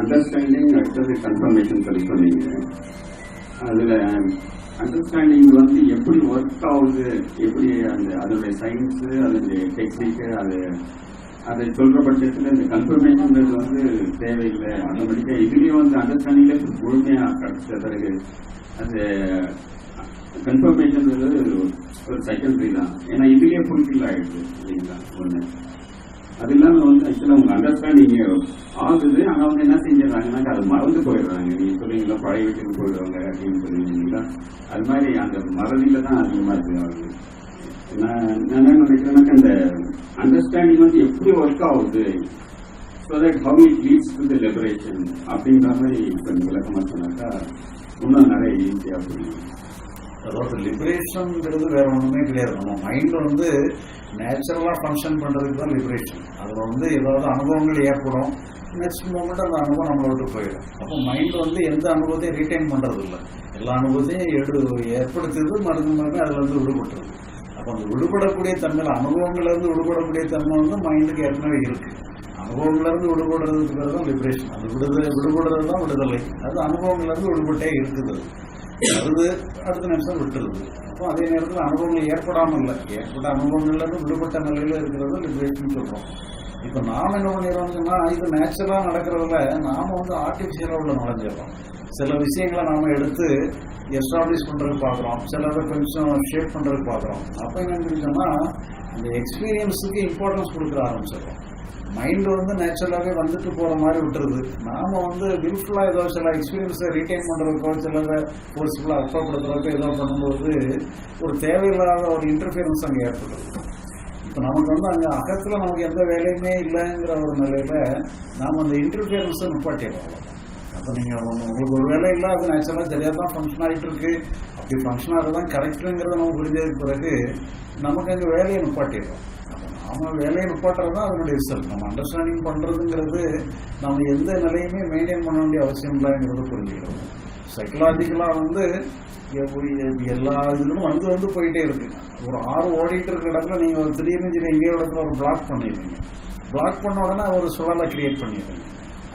Understanding அடுத்தது confirmation சொல்லி சொன்னீங்க அதுல அண்டர்ஸ்டாண்டிங் வந்து எப்படி ஒர்க் ஆகுது எப்படி அந்த அதோடைய சயின்ஸ் அதோடைய டெக்னிக் அது அதை சொல்ற பட்சத்தில் இந்த கன்ஃபர்மேஷன்றது வந்து தேவையில்லை. ஆட்டோமேட்டிக்கா இதுலயும் வந்து அண்டர்ஸ்டாண்டிங்ல முழுமையா கிடைச்ச பிறகு அந்த கன்ஃபர்மேஷன் ஒரு செகண்டரி தான். ஏன்னா இதுலயே ஃபுல்ஃபில் ஆகிடுது இல்லைங்களா? ஒண்ணு. அது இல்லாம வந்து ஆக்சுவலா உங்க அண்டர்ஸ்டாண்டிங் ஆகுது. ஆனா வந்து என்ன செஞ்சிடறாங்கன்னாக்கா அது மறந்து போயிடுறாங்க. நீங்க சொல்றீங்களா பழைய வீட்டுக்கு போயிடுவாங்க அப்படின்னு சொல்லுவீங்களா அது மாதிரி அந்த மறதியில தான் அதிகமா இருக்கு ஆகுது. நான் என்ன நினைக்கிறேன்னாக்கா இந்த அண்டர்ஸ்டாண்டிங் வந்து எப்படி ஒர்க் ஆகுது? So that how it leads to the liberation அப்படின்ற மாதிரி கொஞ்சம் விளக்கமா சொன்னாக்கா இன்னும் நிறைய ஈஸியாக புரியும். அதாவது லிபரேஷன்ங்கிறது வேற ஒண்ணுமே கிடையாது. நம்ம மைண்ட் வந்து நேச்சுரலா ஃபங்க்ஷன் பண்றதுக்கு தான் லிபரேஷன் அதுல வந்து ஏதாவது அனுபவங்கள் ஏற்படும். நெக்ஸ்ட் மூமெண்ட் அந்த அனுபவம் நம்மளை விட்டு போயிடும். அப்போ மைண்ட் வந்து எந்த அனுபவத்தையும் ரீட்டைன் பண்றது இல்லை எல்லா அனுபவத்தையும் எடு ஏற்படுத்துறது மருந்து மருந்து அதுல இருந்து விடுபட்டுருது. அப்போ அந்த விடுபடக்கூடிய தன்மை அனுபவங்கள்ல இருந்து விடுபடக்கூடிய தன்மை வந்து மைண்டுக்கு ஏற்கனவே இருக்கு. அனுபவங்கள்ல இருந்து விடுபடுறதுக்கு தான் லிபரேஷன் அது விடுதலை விடுபடுறது தான் விடுதலை. அது அனுபவங்கள்ல இருந்து விடுபட்டே இருக்குது. வருது அடுத்த நிமிஷம் விட்டுருது அப்போ அதே நேரத்தில் அனுபவங்கள் ஏற்படாமல் இல்லை ஏற்பட்ட அனுபவங்கள்ல இருந்து விடுபட்ட நிலையில இருக்கிறது லிபரேஷன் சொல்றோம். இப்போ நாம என்ன பண்ணிடுறோம்னா இது நேச்சுரலா நடக்கிறதுல நாம வந்து ஆர்டிபிஷியலா உள்ள நுழைஞ்சிடறோம். சில விஷயங்களை நாம எடுத்து எஸ்டாப்ளிஷ் பண்றதுக்கு பார்க்குறோம். சிலதை கொஞ்சம் ஷேப் பண்றதுக்கு பார்க்குறோம். அப்போ என்னன்னு சொன்னா அந்த எக்ஸ்பீரியன்ஸுக்கு இம்பார்ட்டன்ஸ் கொடுக்க ஆரம்பிச்சிடறோம். மைண்ட் வந்து நேச்சுரலாகவே வந்துட்டு போற மாதிரி விட்டுருது. நாம வந்து வில்ஃபுல்லா ஏதோ சில எக்ஸ்பீரியன்ஸை ரீட்டைன் பண்றதுக்கோ சிலதை ஃபோர்ஸ்ஃபுல்லா அர்த்தப்படுத்துறதுக்கோ ஏதோ பண்ணும்போது ஒரு தேவையில்லாத ஒரு இன்டர்ஃபியரன்ஸ் அங்கே ஏற்படுது இப்போ நமக்கு வந்து அங்கே அகத்தில் நமக்கு எந்த வேலையுமே இல்லைங்கிற ஒரு நிலையில நாம் அந்த இன்டர்ஃபியரன்ஸை நிப்பாட்டிடுறோம் அப்போ நீங்கள் உங்களுக்கு ஒரு வேலை இல்லை அது நேச்சுரலாக சரியாக தான் ஃபங்க்ஷன் ஆகிட்டு இருக்கு. அப்படி ஃபங்க்ஷன் ஆகிறது தான் கரெக்டுங்கிறத நம்ம புரிஞ்சதுக்கு பிறகு நமக்கு அங்கே வேலையை நிப்பாட்டிடுறோம் அப்போ நாம வேலையை நிப்பாட்டுறது அதனுடைய ரிசல்ட் நம்ம அண்டர்ஸ்டாண்டிங் பண்ணுறதுங்கிறது நம்ம எந்த நிலையுமே மெயின்டைன் பண்ண வேண்டிய அவசியம் இல்லைங்கிறது புரிஞ்சுக்கிறோம். சைக்கலாஜிக்கலாக வந்து எல்லா இதுலும் வந்து வந்து போயிட்டே இருக்கு. ஒரு ஆறு ஓடிட்டு இருக்கிற இடத்துல நீங்க ஒரு திடீர்னு சரி எங்கேயோ இடத்துல ஒரு பிளாக் பண்ணிடுவீங்க பிளாக் பண்ண உடனே ஒரு சுழலை கிரியேட் பண்ணிடுறீங்க.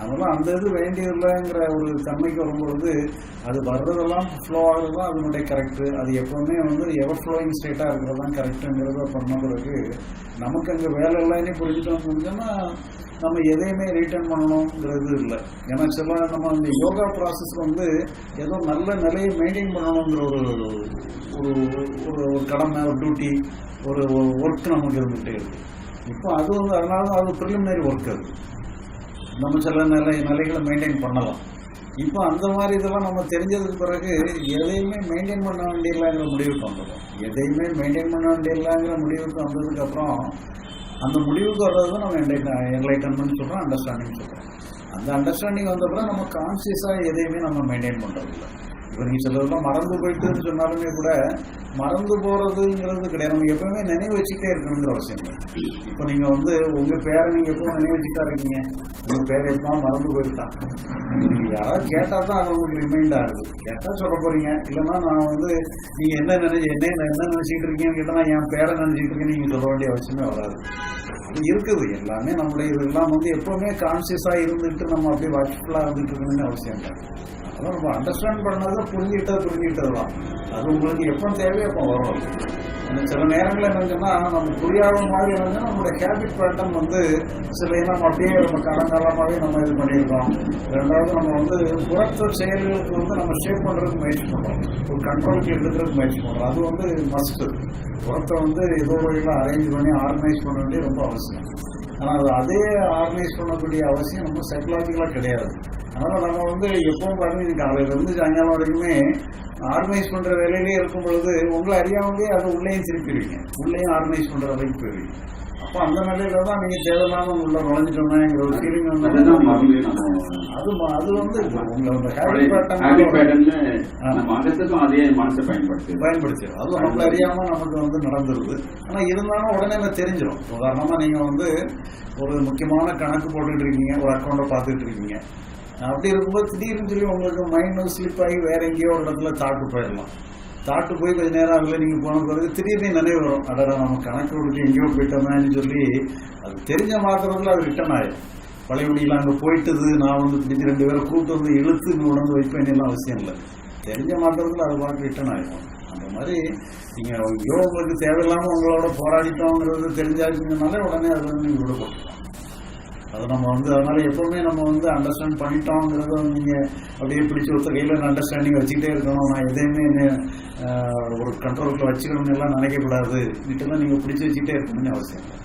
அதனால அந்த இது வேண்டியதில்லைங்கிற ஒரு தன்மைக்கு வரும்பொழுது அது வர்றதெல்லாம் ஃப்ளோ ஆகுறது தான் அதனுடைய கரெக்டு அது எப்பவுமே வந்து எவர் ஃப்ளோயிங் ஸ்டேட்டா இருக்கிறது தான் கரெக்டுங்கிறத பண்ண பிறகு நமக்கு அங்கே வேலை இல்லைன்னு புரிஞ்சுட்டோம் முடிஞ்சோன்னா நம்ம எதையுமே ரிட்டர்ன் பண்ணணுங்கிறது இல்லை. ஏன்னா சில நம்ம அந்த யோகா ப்ராசஸ் வந்து ஏதோ நல்ல நிலையை மெயின்டைன் பண்ணணுங்கிற ஒரு ஒரு ஒரு ஒரு கடமை ஒரு டியூட்டி ஒரு ஒர்க் நமக்கு இருந்துகிட்டே இருக்கு. இப்போ அது வந்து அதனால அது ப்ரிலிமினரி ஒர்க் அது. நம்ம சில நிலை நிலைகளை மெயின்டைன் பண்ணலாம். இப்போ அந்த மாதிரி இதெல்லாம் நம்ம தெரிஞ்சதுக்கு பிறகு எதையுமே மெயின்டைன் பண்ண வேண்டியதில்லைங்கிற முடிவுக்கு வந்துடும். எதையுமே மெயின்டைன் பண்ண வேண்டியதில்லைங்கிற முடிவுக்கு வந்ததுக்கப்புறம் அந்த முடிவுக்கு வர்றது தான் நம்ம என்லைட்டன்மெண்ட் சொல்கிறோம் அண்டர்ஸ்டாண்டிங் சொல்கிறோம் அந்த அண்டர்ஸ்டாண்டிங் வந்தப்பறம் நம்ம கான்சியஸாக எதையுமே நம்ம மெயின்டைன் பண்ணுறதில்ல இப்போ நீங்கள் சிலதெல்லாம் மறந்து போயிட்டுன்னு சொன்னாலுமே கூட மறந்து போறதுங்கிறது கிடையாது. நம்ம எப்பவுமே நினைவு வச்சுட்டே இருக்கணுங்கிற அவசியம் இல்லை. இப்போ நீங்க வந்து உங்க பேரை நீங்க எப்பவும் நினைவு வச்சுட்டா இருக்கீங்க. உங்க பேரை எப்போ மறந்து போயிருக்கான் நீங்க யாராவது கேட்டா தான் அது உங்களுக்கு ரிமைண்ட் ஆகுது. கேட்டா சொல்ல போறீங்க. இல்லைன்னா நான் வந்து நீங்க என்ன நினைச்சு என்ன என்ன நினைச்சிட்டு இருக்கீங்கன்னு கேட்டா நான் என் பேரை நினைச்சிட்டு இருக்கேன்னு நீங்க சொல்ல வேண்டிய அவசியமே வராது. அது இருக்குது. எல்லாமே நம்முடைய இதெல்லாம் வந்து எப்பவுமே கான்சியஸா இருந்துட்டு நம்ம அப்படியே வாட்ச்ஃபுல்லா இருந்துட்டு இருக்கணும்னு அவசியம் இல்லை. அதான் நம்ம அண்டர்ஸ்டாண்ட் பண்ணாதான் புரிஞ்சுக்கிட்டது புரிஞ்சுக்கிட்டது தான் அது உங்களுக்கு எப்போ தேவையோ அப்போ வரும். சில நேரங்களில் என்னச்சுன்னா நம்ம புரியாத மாதிரி என்னன்னா நம்மளுடைய ஹேபிட் பேட்டர்ன் வந்து சில நம்ம அப்படியே நம்ம காலங்காலமாகவே நம்ம இது பண்ணியிருக்கோம் ரெண்டாவது நம்ம வந்து புறத்த செயல்களுக்கு வந்து நம்ம ஷேப் பண்ணுறதுக்கு முயற்சி பண்ணுறோம். ஒரு கண்ட்ரோலுக்கு எடுக்கிறதுக்கு முயற்சி பண்ணுறோம். அது வந்து மஸ்ட் புறத்தை வந்து ஏதோ வழியில் அரேஞ்ச் பண்ணி ஆர்கனைஸ் பண்ண வேண்டிய ரொம்ப அவசியம். ஆனால் அது அதே ஆர்கனைஸ் பண்ணக்கூடிய அவசியம் நம்ம சைக்கலாஜிக்கலாக கிடையாது. அதனால நம்ம வந்து எப்பவும் பாருங்க காலையில இருந்து சாயங்காலம் வரைக்குமே ஆர்கனைஸ் பண்ற வேலையிலே இருக்கும் பொழுது உங்களை அறியாமலே அதை உள்ளேயும் திருப்பிடுவீங்க. உள்ளேயும் ஆர்கனைஸ் பண்ற அளவுக்கு போயிருவீங்க அப்போ அந்த நிலையில தான் நீங்க தேவையில்லாம உள்ள நுழைஞ்சிட்டோம்னாங்கிற ஒரு ஃபீலிங் அது அது வந்து உங்களோட அதே மனசை பயன்படுத்து பயன்படுத்திடும் அதுவும் நம்மள அறியாம நமக்கு வந்து நடந்துருது. ஆனா இருந்தாலும் உடனே எனக்கு தெரிஞ்சிடும் உதாரணமா நீங்க வந்து ஒரு முக்கியமான கணக்கு போட்டுட்டு இருக்கீங்க ஒரு அக்கௌண்ட்டை பார்த்துட்டு இருக்கீங்க. அப்படி இருக்கும்போது திடீர்னு சொல்லி உங்களுக்கு மைண்ட் ஸ்லிப் ஆகி வேற எங்கேயோ ஒரு இடத்துல தாட்டு போயிடலாம். தாட்டு போய் கொஞ்ச நேரம் ஆகல நீங்க போன பிறகு திடீர்னு நினைவு வரும். அடடா நம்ம கணக்கு விட்டு எங்கேயோ போயிட்டோமேன்னு சொல்லி அது தெரிஞ்ச மாத்திரத்துல அது ரிட்டர்ன் ஆயிடும் பழையபடியில் அங்கே போயிட்டது நான் வந்து பிடிச்சி ரெண்டு பேரை கூப்பிட்டு வந்து இழுத்து உணர்ந்து வைப்பேன் எல்லாம் அவசியம் இல்லை. தெரிஞ்ச மாத்திரத்தில் அது பாட்டு ரிட்டர்ன் ஆகிடும் அந்த மாதிரி நீங்கள் யோகங்களுக்கு தேவையில்லாமல் உங்களோட போராடிட்டோங்கிறது தெரிஞ்சாச்சுங்கனாலே உடனே அது வந்து நீங்கள் விடுபட்டுலாம் அது நம்ம வந்து அதனால எப்பவுமே நம்ம வந்து அண்டர்ஸ்டாண்ட் பண்ணிட்டோங்கிறத நீங்க அப்படியே பிடிச்ச ஒருத்த கையில அண்டர்ஸ்டாண்டிங் வச்சுக்கிட்டே இருக்கணும். நான் எதையுமே என்ன, ஒரு கண்ட்ரோலுக்குள்ள வச்சுக்கணும்னு எல்லாம் நினைக்கக்கூடாது. கூடாது நீங்க பிடிச்சி வச்சுக்கிட்டே இருக்கணும்னு அவசியம் இல்லை.